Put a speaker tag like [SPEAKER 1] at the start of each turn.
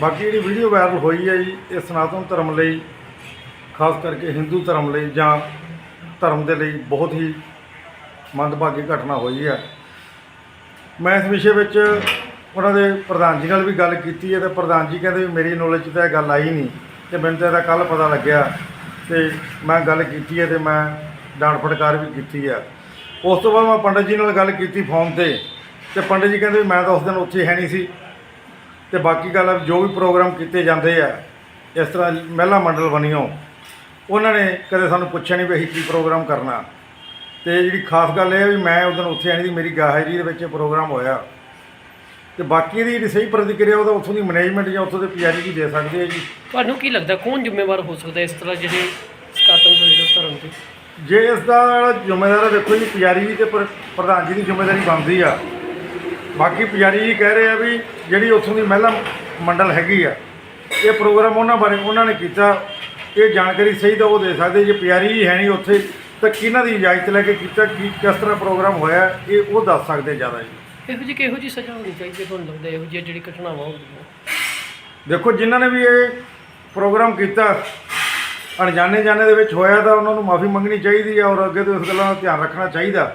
[SPEAKER 1] ਬਾਕੀ ਜਿਹੜੀ video viral ਹੋਈ ਹੈ ਜੀ, ਇਹ ਸਨਾਤਨ ਧਰਮ ਲਈ, ਖਾਸ ਕਰਕੇ ਹਿੰਦੂ ਧਰਮ ਲਈ ਜਾਂ ਧਰਮ ਦੇ ਲਈ ਬਹੁਤ ਹੀ ਮੰਦਭਾਗੀ ਘਟਨਾ ਹੋਈ ਹੈ। ਮੈਂ ਇਸ ਵਿਸ਼ੇ ਵਿੱਚ ਉਹਨਾਂ ਦੇ ਪ੍ਰਧਾਨ ਜੀ ਨਾਲ ਵੀ ਗੱਲ ਕੀਤੀ ਹੈ ਤੇ ਪ੍ਰਧਾਨ ਜੀ ਕਹਿੰਦੇ ਵੀ ਮੇਰੀ ਨੌਲੇਜ 'ਚ ਤਾਂ ਇਹ ਗੱਲ ਆਈ ਨਹੀਂ ਤੇ ਮੈਨੂੰ ਤਾਂ ਇਹਦਾ ਕੱਲ ਪਤਾ ਲੱਗਿਆ ਤੇ ਮੈਂ ਗੱਲ ਕੀਤੀ ਹੈ ਤੇ ਮੈਂ ਡਾਂਟ ਫਟਕਾਰ ਵੀ ਕੀਤੀ ਹੈ। ਉਸ ਤੋਂ ਬਾਅਦ ਮੈਂ ਪੰਡਤ ਜੀ ਨਾਲ ਗੱਲ ਕੀਤੀ ਫੋਨ ਤੇ ਤੇ ਪੰਡਤ ਜੀ ਕਹਿੰਦੇ ਵੀ ਮੈਂ ਤਾਂ ਉਸ ਦਿਨ ਉੱਥੇ ਹੈ ਨਹੀਂ ਸੀ। ਤੇ ਬਾਕੀ ਗੱਲ ਆ ਵੀ ਜੋ ਵੀ ਪ੍ਰੋਗਰਾਮ ਕੀਤੇ ਜਾਂਦੇ ਆ ਇਸ ਤਰ੍ਹਾਂ ਮਹਿਲਾ ਮੰਡਲ ਬਣੀਓ ਉਹਨਾਂ ਨੇ ਕਦੇ ਸਾਨੂੰ ਪੁੱਛਿਆ ਨਹੀਂ ਵੀ ਅਸੀਂ ਕੀ ਪ੍ਰੋਗਰਾਮ ਕਰਨਾ। ਤੇ ਜਿਹੜੀ ਖਾਸ ਗੱਲ ਇਹ ਵੀ ਮੈਂ ਉਸ ਦਿਨ ਉੱਥੇ ਆਣੀ ਦੀ ਮੇਰੀ ਗਾਇਰੀ ਦੇ ਵਿੱਚ ਪ੍ਰੋਗਰਾਮ ਹੋਇਆ। ਤੇ ਬਾਕੀ ਦੀ ਜਿਹੜੀ ਸਹੀ ਪ੍ਰਤੀਕਿਰਿਆ ਉਹਦਾ ਉੱਥੋਂ ਦੀ ਮੈਨੇਜਮੈਂਟ ਜਾਂ ਉੱਥੋਂ ਦੇ ਪੁਜਾਰੀ ਜੀ ਦੇ ਸਕਦੇ ਆ ਜੀ।
[SPEAKER 2] ਤੁਹਾਨੂੰ ਕੀ ਲੱਗਦਾ ਕੌਣ ਜ਼ਿੰਮੇਵਾਰ ਹੋ ਸਕਦਾ ਇਸ ਤਰ੍ਹਾਂ ਜਿਹੜੇ ਸਨਾਤਨ ਧਰਮ ਦੇ
[SPEAKER 1] ਜੇ ਇਸ ਦਾ ਜਿਹੜਾ ਹੈ ਦੇਖੋ ਜੀ ਪੁਜਾਰੀ ਜੀ ਤੇ ਪ੍ਰ- ਪ੍ਰਧਾਨ ਜੀ ਦੀ ਜ਼ਿੰਮੇਵਾਰੀ ਬਣਦੀ ਆ। ਬਾਕੀ ਪੁਜਾਰੀ ਜੀ ਕਹਿ ਰਹੇ ਆ ਵੀ ਜਿਹੜੀ ਉੱਥੋਂ ਦੀ ਮਹਿਲਾ ਮੰਡਲ ਹੈਗੀ ਆ ਇਹ ਪ੍ਰੋਗਰਾਮ ਉਹਨਾਂ ਬਾਰੇ ਉਹਨਾਂ ਨੇ ਕੀਤਾ। ਇਹ ਜਾਣਕਾਰੀ ਸਹੀ ਤਾਂ ਉਹ ਦੇ ਸਕਦੇ ਜੇ ਪੁਜਾਰੀ ਜੀ ਹੈ ਨਹੀਂ ਉੱਥੇ ਤਾਂ ਕਿਹਨਾਂ ਦੀ ਇਜਾਜ਼ਤ ਲੈ ਕੇ ਕੀਤਾ ਕੀ ਕਿਸ ਤਰ੍ਹਾਂ ਪ੍ਰੋਗਰਾਮ ਹੋਇਆ ਇਹ ਉਹ ਦੱਸ ਸਕਦੇ ਜ਼ਿਆਦਾ ਜੀ।
[SPEAKER 2] ਇਹੋ ਜਿਹੀ ਕਿਹੋ ਜਿਹੀ ਸਜ਼ਾ ਹੋਣੀ ਚਾਹੀਦੀ ਹੈ ਤੁਹਾਨੂੰ ਲੱਗਦਾ ਇਹੋ ਜਿਹੀਆਂ ਜਿਹੜੀ ਘਟਨਾਵਾਂ ਹੁੰਦੀਆਂ
[SPEAKER 1] ਦੇਖੋ ਜਿਨ੍ਹਾਂ ਨੇ ਵੀ ਇਹ ਪ੍ਰੋਗਰਾਮ ਕੀਤਾ ਅਣਜਾਣੇ ਜਾਣੇ ਦੇ ਵਿੱਚ ਹੋਇਆ ਤਾਂ ਉਹਨਾਂ ਨੂੰ ਮਾਫੀ ਮੰਗਣੀ ਚਾਹੀਦੀ ਹੈ ਔਰ ਅੱਗੇ ਤੋਂ ਇਸ ਗੱਲਾਂ ਦਾ ਧਿਆਨ ਰੱਖਣਾ ਚਾਹੀਦਾ।